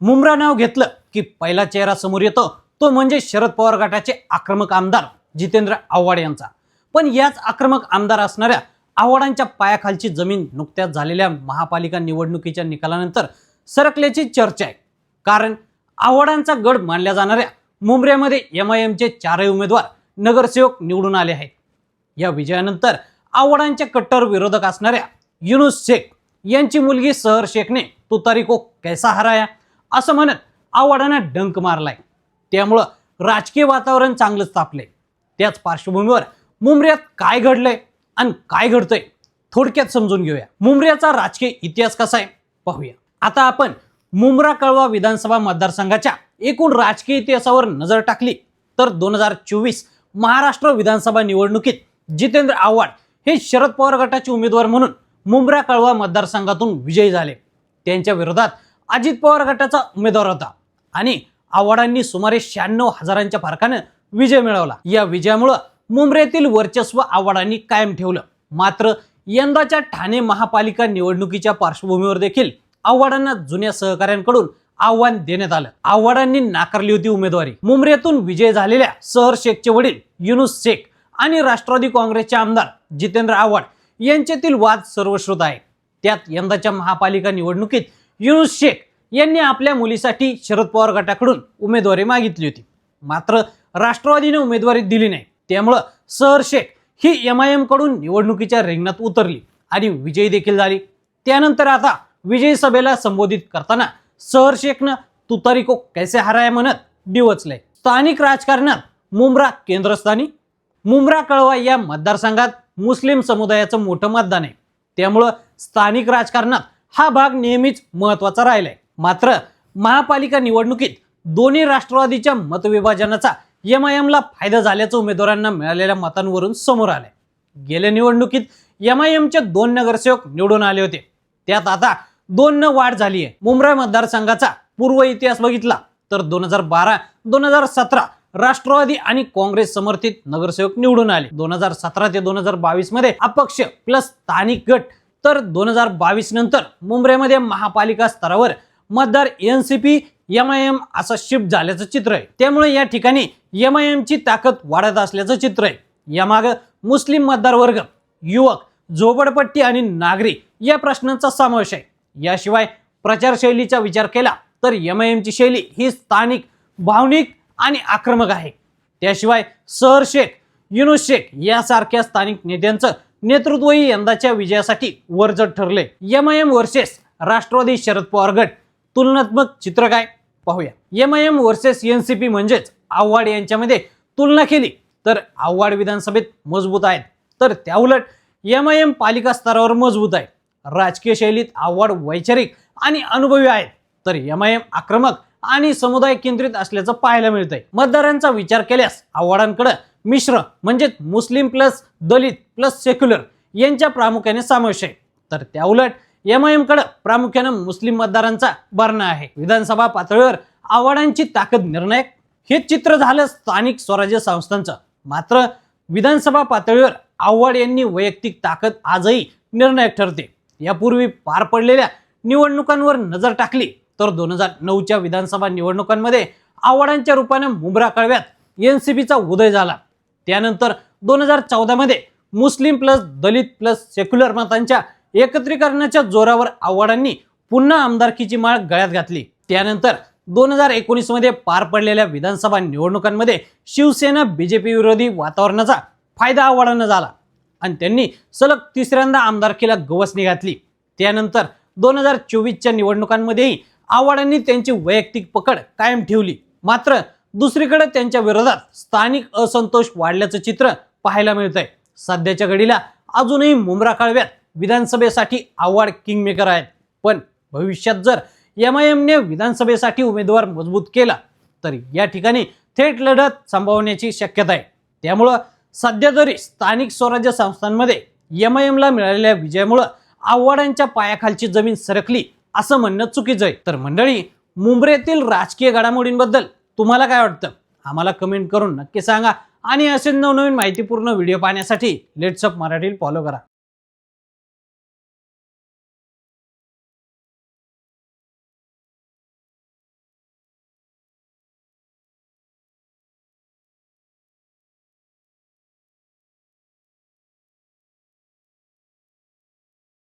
मुंब्रा नाव घेतलं की पहिला चेहरा समोर येतो. तो म्हणजे शरद पवार गटाचे आक्रमक आमदार जितेंद्र आव्हाड यांचा. पण याच आक्रमक आमदार असणाऱ्या आव्हाडांच्या पायाखालची जमीन नुकत्याच झालेल्या महापालिका निवडणुकीच्या निकालानंतर सरकल्याची चर्चा आहे. कारण आव्हाडांचा गड मानल्या जाणाऱ्या मुंब्र्यामध्ये एम आय एमचे चारही उमेदवार नगरसेवक निवडून आले आहेत. या विजयानंतर आव्हाडांचे कट्टर विरोधक असणाऱ्या युनुस शेख यांची मुलगी सहर शेखने तुतारी को कैसा हराया असं म्हणत आव्हाडांना डंक मारलाय. त्यामुळं राजकीय वातावरण चांगलंच तापलंय. त्याच पार्श्वभूमीवर मुंबऱ्यात काय घडलंय आणि काय घडतंय थोडक्यात समजून घेऊया. मुंबऱ्याचा राजकीय इतिहास कसा आहे पाहूया. आता आपण मुंब्रा कळवा विधानसभा मतदारसंघाच्या एकूण राजकीय इतिहासावर नजर टाकली तर दोन हजार चोवीस महाराष्ट्र विधानसभा निवडणुकीत जितेंद्र आव्हाड हे शरद पवार गटाचे उमेदवार म्हणून मुंब्रा कळवा मतदारसंघातून विजयी झाले. त्यांच्या विरोधात अजित पवार गटाचा उमेदवार होता. आणि आव्हाडांनी सुमारे शहाण्णव हजारांच्या फरकानं विजय मिळवला. या विजयामुळं मुंबऱ्यातील वर्चस्व आव्हाडांनी कायम ठेवलं. मात्र यंदाच्या ठाणे महापालिका निवडणुकीच्या पार्श्वभूमीवर देखील आव्हाडांना जुन्या सहकाऱ्यांकडून आव्हान देण्यात आलं. आव्हाडांनी नाकारली होती उमेदवारी. मुंबऱ्यातून विजय झालेल्या सहर शेखचे वडील युनुस शेख आणि राष्ट्रवादी काँग्रेसचे आमदार जितेंद्र आव्हाड यांच्यातील वाद सर्वश्रुत आहे. त्यात यंदाच्या महापालिका निवडणुकीत युनुस शेख यांनी आपल्या मुलीसाठी शरद पवार गटाकडून उमेदवारी मागितली होती. मात्र राष्ट्रवादीने उमेदवारी दिली नाही. त्यामुळं सहर शेख ही एम आय एमकडून निवडणुकीच्या रिंगणात उतरली आणि विजयी देखील झाली. त्यानंतर आता विजयी सभेला संबोधित करताना सहर शेखनं तुतारी को कैसे हराय म्हणत डिवचलंय स्थानिक राजकारणात मुंब्रा केंद्रस्थानी मुंब्रा कळवा या मतदारसंघात मुस्लिम समुदायाचं मोठं मतदान आहे. त्यामुळं स्थानिक राजकारणात हा भाग नेहमीच महत्त्वाचा राहिलाय. मात्र महापालिका निवडणुकीत दोन्ही राष्ट्रवादीच्या मतविभाजनाचा एम आय एमला फायदा झाल्याचं उमेदवारांना मिळालेल्या मतांवरून समोर आलंय. गेल्या निवडणुकीत एम आय एमचे दोन नगरसेवक निवडून आले होते. त्यात आता दोन न वाढ झाली आहे. मुंबई मतदारसंघाचा पूर्व इतिहास बघितला तर दोन हजार बारा दोन हजार सतरा राष्ट्रवादी आणि काँग्रेस समर्थित नगरसेवक निवडून आले. दोन हजार सतरा ते दोन हजार बावीसमध्ये अपक्ष प्लस स्थानिक गट तर दोन हजार बावीस नंतर मुंबईमध्ये महापालिका स्तरावर मतदार N C P M I M असं शिफ्ट झाल्याचं चित्र आहे. त्यामुळे या ठिकाणी एम आय एमची ताकद वाढत असल्याचं चित्र आहे. यामागं मुस्लिम मतदार वर्ग युवक झोपडपट्टी आणि नागरी या प्रश्नांचा समावेश आहे. याशिवाय प्रचारशैलीचा विचार केला तर एम आय एमची शैली ही स्थानिक भावनिक आणि आक्रमक आहे. त्याशिवाय सहर शेख युनुस शेख यासारख्या स्थानिक नेत्यांचं नेतृत्वही यंदाच्या विजयासाठी वरजड ठरले. M I M versus Rashtrawadi Sharad Pawar गट. तुलनात्मक चित्र काय? पाहूया. M I M versus N C P म्हणजेच आव्हाड यांच्यामध्ये तुलना केली तर आव्हाड विधानसभेत मजबूत आहेत. तर त्याउलट एम आय एम पालिका स्तरावर मजबूत आहे. राजकीय शैलीत आव्हाड वैचारिक आणि अनुभवी आहेत. तर एम आय एम आक्रमक आणि समुदाय केंद्रित असल्याचं पाहायला मिळतंय. मतदारांचा विचार केल्यास आव्हाडांकडे मिश्र म्हणजेच Muslim plus Dalit plus secular यांच्या प्रामुख्याने समावेश आहे. तर त्याउलट एम आय एमकडे प्रामुख्यानं मुस्लिम मतदारांचा भरणा आहे. विधानसभा पातळीवर आव्हाडांची ताकद निर्णायक हे चित्र झालं स्थानिक स्वराज्य संस्थांचं. मात्र विधानसभा पातळीवर आव्हाड यांनी वैयक्तिक ताकद आजही निर्णायक ठरते. यापूर्वी पार पडलेल्या निवडणुकांवर नजर टाकली तर दोन हजार नऊच्या विधानसभा निवडणुकांमध्ये आव्हाडांच्या रूपाने मुंब्रा कळव्यात एन सी पीचा उदय झाला. त्यानंतर दोन हजार चौदामध्ये Muslim plus Dalit plus secular मतांच्या एकत्रीकरणाच्या जोरावर आव्हाडांनी पुन्हा आमदारकीची माळ गळ्यात घातली. त्यानंतर दोन हजार एकोणीसमध्ये पार पडलेल्या विधानसभा निवडणुकांमध्ये शिवसेना बीजेपी विरोधी वातावरणाचा फायदा आव्हाडांना झाला आणि त्यांनी सलग तिसऱ्यांदा आमदारकीला गवसणी घातली. त्यानंतर दोन हजार चोवीसच्या निवडणुकांमध्येही आव्हाडांनी त्यांची वैयक्तिक पकड कायम ठेवली. मात्र दुसरीकडे त्यांच्या विरोधात स्थानिक असंतोष वाढल्याचं चित्र पाहायला मिळतंय. सध्याच्या घडीला अजूनही मुंब्रा काळव्यात विधानसभेसाठी आव्हाड किंगमेकर आहेत. पण भविष्यात जर एम आय एमने विधानसभेसाठी उमेदवार मजबूत केला तर या ठिकाणी थेट लढत संभावण्याची शक्यता आहे. त्यामुळं सध्या तरी स्थानिक स्वराज्य संस्थांमध्ये एम आय एमला मिळालेल्या विजयामुळं आव्हाडांच्या पायाखालची जमीन सरकली असं म्हणणं चुकीचं आहे. तर मंडळी मुंबईतील राजकीय घडामोडींबद्दल तुम्हाला काय वाटतं? आम्हाला कमेंट करून नक्की सांगा. आणि असे नवनवीन माहितीपूर्ण व्हिडिओ पाहण्यासाठी लेट्सअप मराठी फॉलो करा.